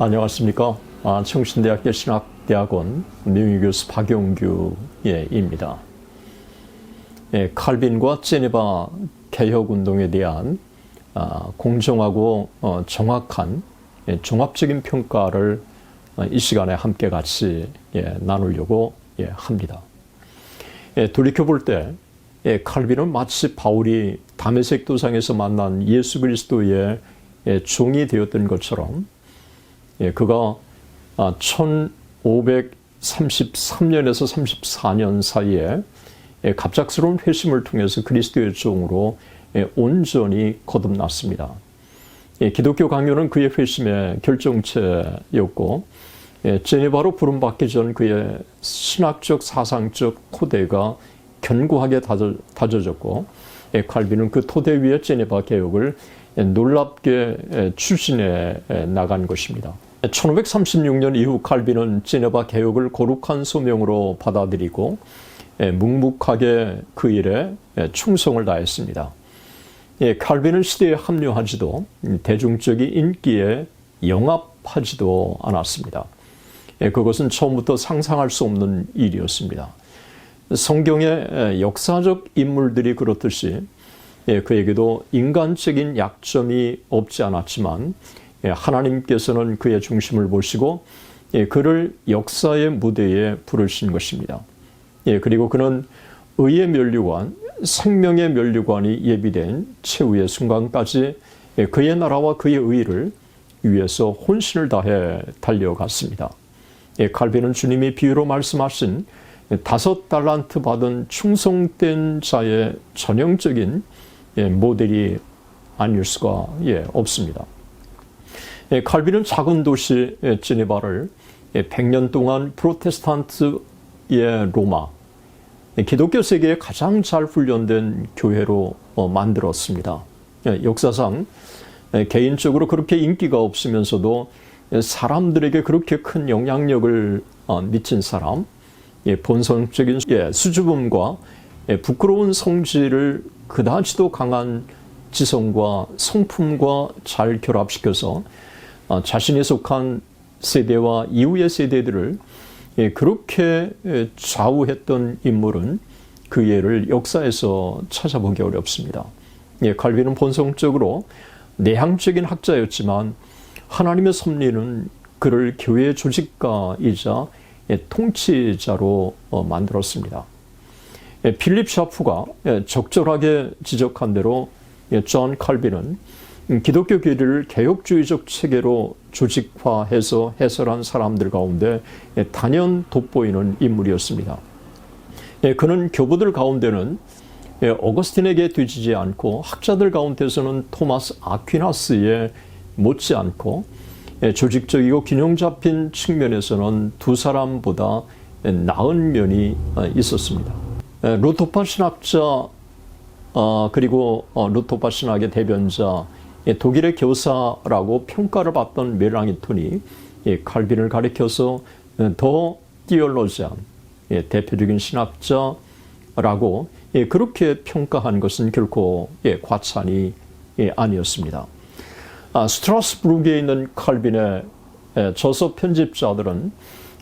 안녕하십니까. 아, 청신대학교 신학대학원 명의교수 박용규입니다. 예, 칼빈과 제네바 개혁운동에 대한 아, 공정하고 어, 정확한 예, 종합적인 평가를 어, 이 시간에 함께 같이 예, 나누려고 예, 합니다. 예, 돌이켜볼 때 예, 칼빈은 마치 바울이 담에색 도상에서 만난 예수 그리스도의 예, 종이 되었던 것처럼 예, 그가 아, 1533년에서 34년 사이에 예, 갑작스러운 회심을 통해서 그리스도의 종으로 예, 온전히 거듭났습니다. 예, 기독교 강요는 그의 회심의 결정체였고 예, 제네바로 부름받기 전 그의 신학적 사상적 토대가 견고하게 다져, 다져졌고 예, 칼빈은 그 토대 위에 제네바 개혁을 예, 놀랍게 예, 추진해 예, 나간 것입니다. 1536년 이후 칼빈은 제네바 개혁을 거룩한 소명으로 받아들이고 예, 묵묵하게 그 일에 예, 충성을 다했습니다. 예, 칼빈은 시대에 합류하지도 음, 대중적인 인기에 영합하지도 않았습니다. 예, 그것은 처음부터 상상할 수 없는 일이었습니다. 성경의 예, 역사적 인물들이 그렇듯이 예, 그에게도 인간적인 약점이 없지 않았지만 예, 하나님께서는 그의 중심을 보시고 예, 그를 역사의 무대에 부르신 것입니다. 예, 그리고 그는 의의 면류관, 생명의 면류관이 예비된 최후의 순간까지 예, 그의 나라와 그의 의를 위해서 혼신을 다해 달려갔습니다. 예, 칼빈은 주님이 비유로 말씀하신 다섯 달란트 받은 충성된 자의 전형적인 예, 모델이 아닐 수가 예, 없습니다. 예, 칼빈은 작은 도시 예, 제네바를 예, 100년 동안 프로테스탄트의 로마, 예, 기독교 세계에 가장 잘 훈련된 교회로 어, 만들었습니다. 예, 역사상 예, 개인적으로 그렇게 인기가 없으면서도 예, 사람들에게 그렇게 큰 영향력을 어, 미친 사람, 예, 본성적인 예, 수줍음과 예, 부끄러운 성질을 그다지도 강한 지성과 성품과 잘 결합시켜서 어, 자신이 속한 세대와 이후의 세대들을 예, 그렇게 예, 좌우했던 인물은 그 예를 역사에서 찾아보기 어렵습니다. 예, 칼빈은 본성적으로 내향적인 학자였지만 하나님의 섭리는 그를 교회 조직가이자 예, 통치자로 어, 만들었습니다. 예, 필립 샤프가 예, 적절하게 지적한 대로 예, 존 칼빈은 음, 기독교 교리를 개혁주의적 체계로 조직화해서 해설한 사람들 가운데 예, 단연 돋보이는 인물이었습니다. 예, 그는 교부들 가운데는 예, 어거스틴에게 뒤지지 않고 학자들 가운데서는 토마스 아퀴나스에 못지않고 예, 조직적이고 균형 잡힌 측면에서는 두 사람보다 예, 나은 면이 어, 있었습니다. 예, 루토파 신학자 어, 그리고 어, 루토파 신학의 대변자 예, 독일의 교사라고 평가를 받던 메랑이톤이 예, 칼빈을 가리켜서 어, 더 띠올로지안 예, 대표적인 신학자라고 예, 그렇게 평가한 것은 결코 예, 과찬이 예, 아니었습니다. 아, 스트라스부르크에 있는 칼빈의 예, 저서 편집자들은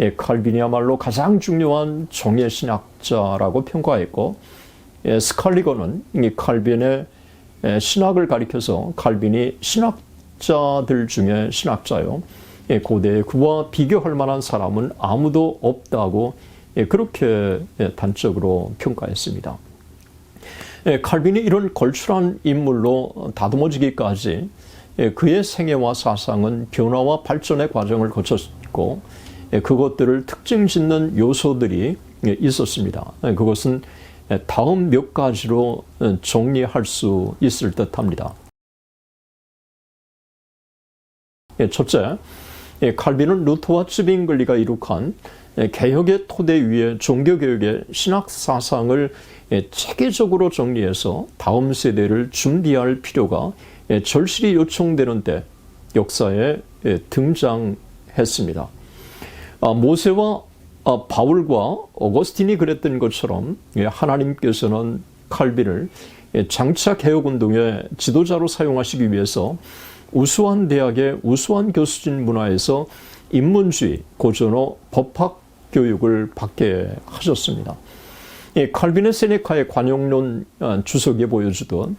예, 칼빈이야말로 가장 중요한 정예 신학자라고 평가했고 예, 스칼리거는 이 칼빈의 예, 신학을 가리켜서 칼빈이 신학자들 중에 신학자요. 예, 고대에 그와 비교할 만한 사람은 아무도 없다고 예, 그렇게 예, 단적으로 평가했습니다. 예, 칼빈이 이런 걸출한 인물로 다듬어지기까지 예, 그의 생애와 사상은 변화와 발전의 과정을 거쳤고 예, 그것들을 특징 짓는 요소들이 예, 있었습니다. 예, 그것은 예, 다음 몇 가지로 어, 정리할 수 있을 듯 합니다. 예, 첫째, 예, 칼빈은 루터와 츠빙글리가 이룩한 예, 개혁의 토대 위에 종교개혁의 신학 사상을 예, 체계적으로 정리해서 다음 세대를 준비할 필요가 예, 절실히 요청되는데 역사에 예, 등장했습니다. 아, 모세와 아, 바울과 어거스틴이 그랬던 것처럼 예, 하나님께서는 칼빈을 예, 장차 개혁운동의 지도자로 사용하시기 위해서 우수한 대학의 우수한 교수진 문화에서 인문주의, 고전어, 법학 교육을 받게 하셨습니다. 예, 칼빈의 세네카의 관용론 어, 주석에 보여주던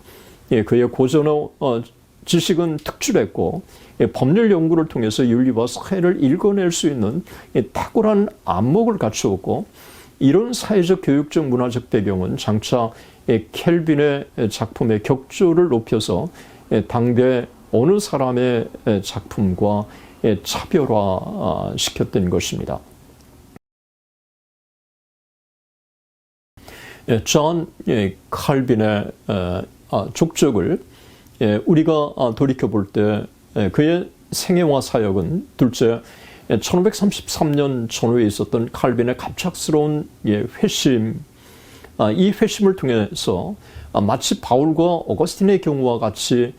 예, 그의 고전어 어, 지식은 특출했고 예, 법률 연구를 통해서 윤리와 사회를 읽어낼 수 있는 예, 탁월한 안목을 갖추었고 이런 사회적 교육적 문화적 배경은 장차 예, 켈빈의 작품의 격조를 높여서 예, 당대 어느 사람의 예, 작품과 예, 차별화 시켰던 것입니다. 예, 존 예, 칼빈의 어, 아, 족적을 예, 우리가 아, 돌이켜 볼 때 그의 생애와 사역은 둘째 1533년 전후에 있었던 칼빈의 갑작스러운 회심, 아, 이 회심을 통해서 마치 바울과 어거스틴의 경우와 같이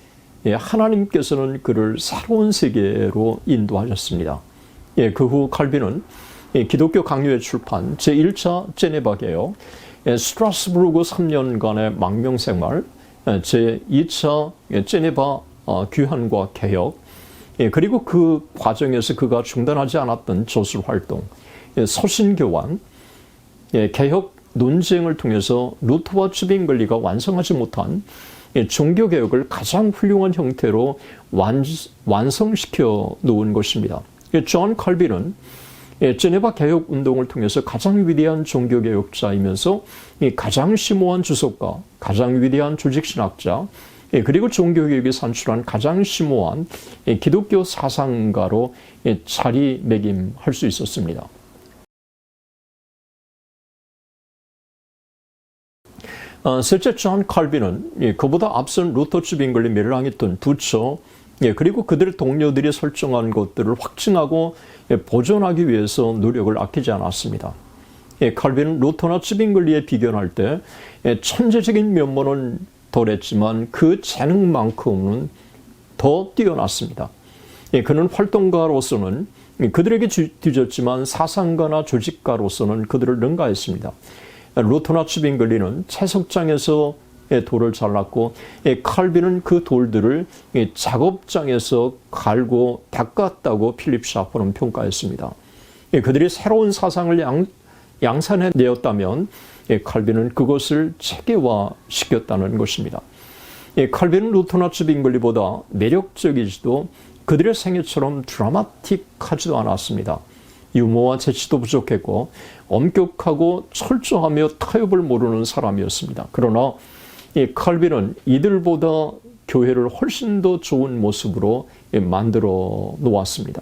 하나님께서는 그를 새로운 세계로 인도하셨습니다. 그 후 칼빈은 기독교 강요의 출판 제1차 제네바 개혁, 스트라스부르크 3년간의 망명생활, 제2차 제네바 어, 귀환과 개혁, 그리고 그 과정에서 그가 중단하지 않았던 저술 활동, 서신 교환, 개혁 논쟁을 통해서 루터와 츠빙글리가 완성하지 못한 종교 개혁을 가장 훌륭한 형태로 완, 완성시켜 놓은 것입니다. 존 칼빈은 제네바 개혁 운동을 통해서 가장 위대한 종교 개혁자이면서 가장 심오한 주석가, 가장 위대한 조직 신학자, 그리고 종교 개혁이 산출한 가장 심오한 기독교 사상가로 자리매김할 수 있었습니다. 어, 셋째 존 칼빈은 그보다 앞선 루터 츠빙글리 멸랑했던 부처 그리고 그들의 동료들이 설정한 것들을 확증하고 예, 보존하기 위해서 노력을 아끼지 않았습니다. 예, 칼빈은 루터나 츠빙글리에 비견할 때 예, 천재적인 면모는 덜했지만 그 재능만큼은 더 뛰어났습니다. 그는 활동가로서는 그들에게 뒤졌지만 사상가나 조직가로서는 그들을 능가했습니다. 루터나 츠빙글리는 채석장에서 돌을 잘랐고 칼빈은 그 돌들을 작업장에서 갈고 닦았다고 필립 샤퍼는 평가했습니다. 그들이 새로운 사상을 양, 양산해 내었다면 칼빈은 그것을 체계화시켰다는 것입니다. 칼빈은 루터나 츠 빙글리보다 매력적이지도 그들의 생애처럼 드라마틱하지도 않았습니다. 유머와 재치도 부족했고 엄격하고 철저하며 타협을 모르는 사람이었습니다. 그러나 이 칼빈은 이들보다 교회를 훨씬 더 좋은 모습으로 만들어 놓았습니다.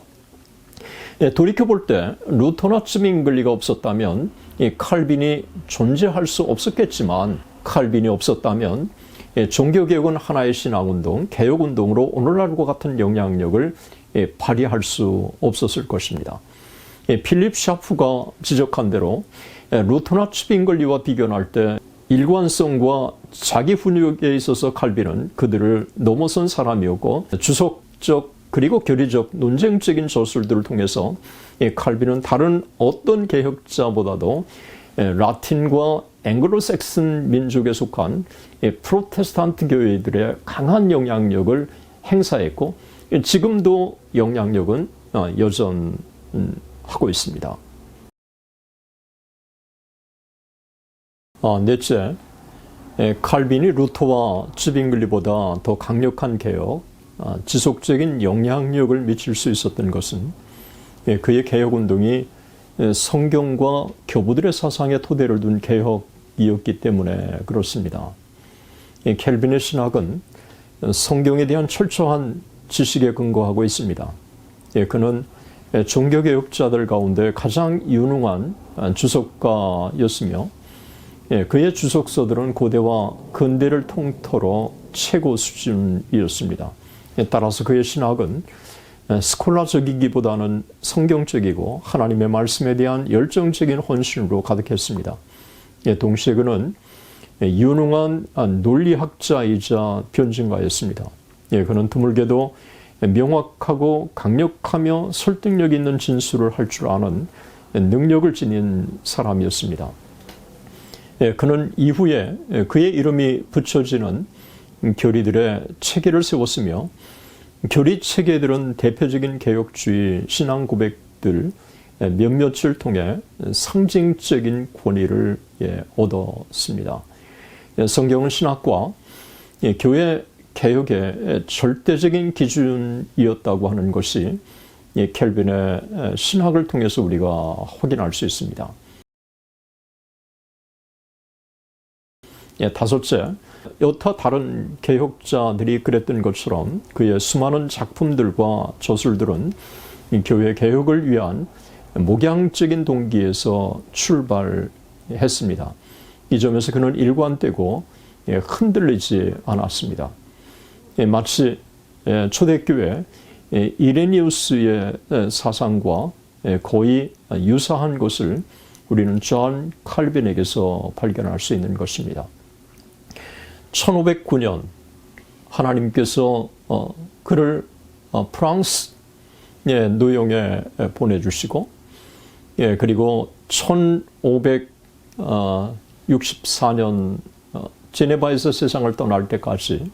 예, 돌이켜 볼 때 루터나 츠밍글리가 없었다면 이 칼빈이 존재할 수 없었겠지만 칼빈이 없었다면 예, 종교개혁은 하나의 신앙운동, 개혁운동으로 오늘날과 같은 영향력을 예, 발휘할 수 없었을 것입니다. 필립 샤프가 지적한 대로 루터나 츠빙글리와 비교할 때 일관성과 자기 훈육에 있어서 칼빈은 그들을 넘어선 사람이었고 주석적 그리고 교리적 논쟁적인 저술들을 통해서 칼빈은 다른 어떤 개혁자보다도 라틴과 앵글로색슨 민족에 속한 프로테스탄트 교회들의 강한 영향력을 행사했고 지금도 영향력은 어, 여전하고 있습니다. 어, 넷째, 예, 칼빈이 루터와 츠빙글리보다 더 강력한 개혁, 아, 지속적인 영향력을 미칠 수 있었던 것은 예, 그의 개혁 운동이 예, 성경과 교부들의 사상에 토대를 둔 개혁이었기 때문에 그렇습니다. 켈빈의 신학은 성경에 대한 철저한 지식에 근거하고 있습니다. 그는 종교개혁자들 가운데 가장 유능한 주석가였으며 예, 그의 주석서들은 고대와 근대를 통틀어 최고 수준이었습니다. 예, 따라서 그의 신학은 예, 스콜라적이기보다는 성경적이고 하나님의 말씀에 대한 열정적인 헌신으로 가득했습니다. 동시에 그는 유능한 논리학자이자 변증가였습니다. 그는 드물게도 명확하고 강력하며 설득력 있는 진술을 할 줄 아는 능력을 지닌 사람이었습니다. 예, 그는 이후에 그의 이름이 붙여지는 교리들의 체계를 세웠으며 교리 체계들은 대표적인 개혁주의 신앙 고백들 몇몇을 통해 상징적인 권위를 예, 얻었습니다. 예, 성경은 신학과 예, 교회 개혁의 절대적인 기준이었다고 하는 것이 켈빈의 신학을 통해서 우리가 확인할 수 있습니다. 다섯째, 여타 다른 개혁자들이 그랬던 것처럼 그의 수많은 작품들과 저술들은 교회 개혁을 위한 목양적인 동기에서 출발했습니다. 이 점에서 그는 일관되고 흔들리지 않았습니다. 마치 초대교회 이레니우스의 사상과 거의 유사한 것을 우리는 존 칼빈에게서 발견할 수 있는 것입니다. 1509년 하나님께서 어, 그를 어, 프랑스 예, 노용에 보내주시고 예, 그리고 1564년 어, 제네바에서 세상을 떠날 때까지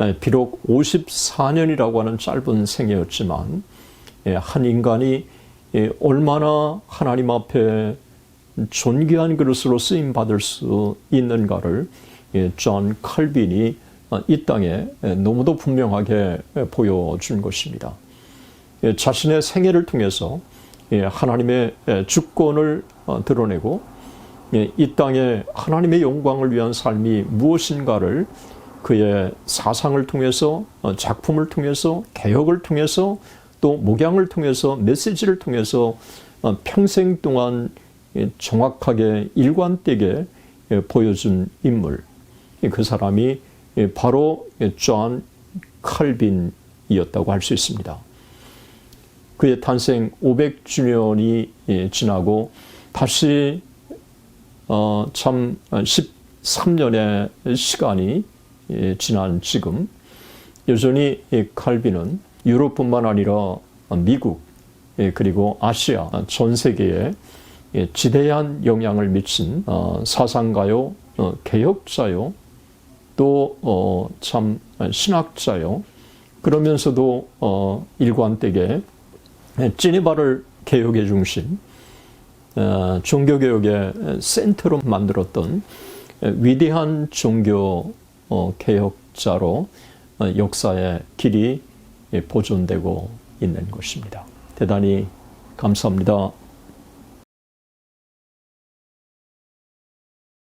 예, 비록 54년이라고 하는 짧은 생애였지만 한 인간이 얼마나 하나님 앞에 존귀한 그릇으로 쓰임 받을 수 있는가를 존 칼빈이 이 땅에 너무도 분명하게 보여준 것입니다. 자신의 생애를 통해서 하나님의 주권을 어, 드러내고 이 땅에 하나님의 영광을 위한 삶이 무엇인가를 그의 사상을 통해서 어, 작품을 통해서 개혁을 통해서 또 목양을 통해서 메시지를 통해서 어, 평생 동안 정확하게 일관되게 보여준 인물 그 사람이 바로 존 칼빈이었다고 할 수 있습니다. 그의 탄생 500주년이 지나고 다시 어, 참 13년의 시간이 지난 지금 여전히 칼빈은 유럽뿐만 아니라 미국 그리고 아시아 전 세계에 지대한 영향을 미친 어, 사상가요, 어, 개혁자요, 또 참 신학자요. 그러면서도 일관되게 찌니바를 개혁의 중심, 어, 종교개혁의 센터로 만들었던 위대한 종교 어, 개혁자로 어, 역사의 길이 보존되고 있는 것입니다. 대단히 감사합니다.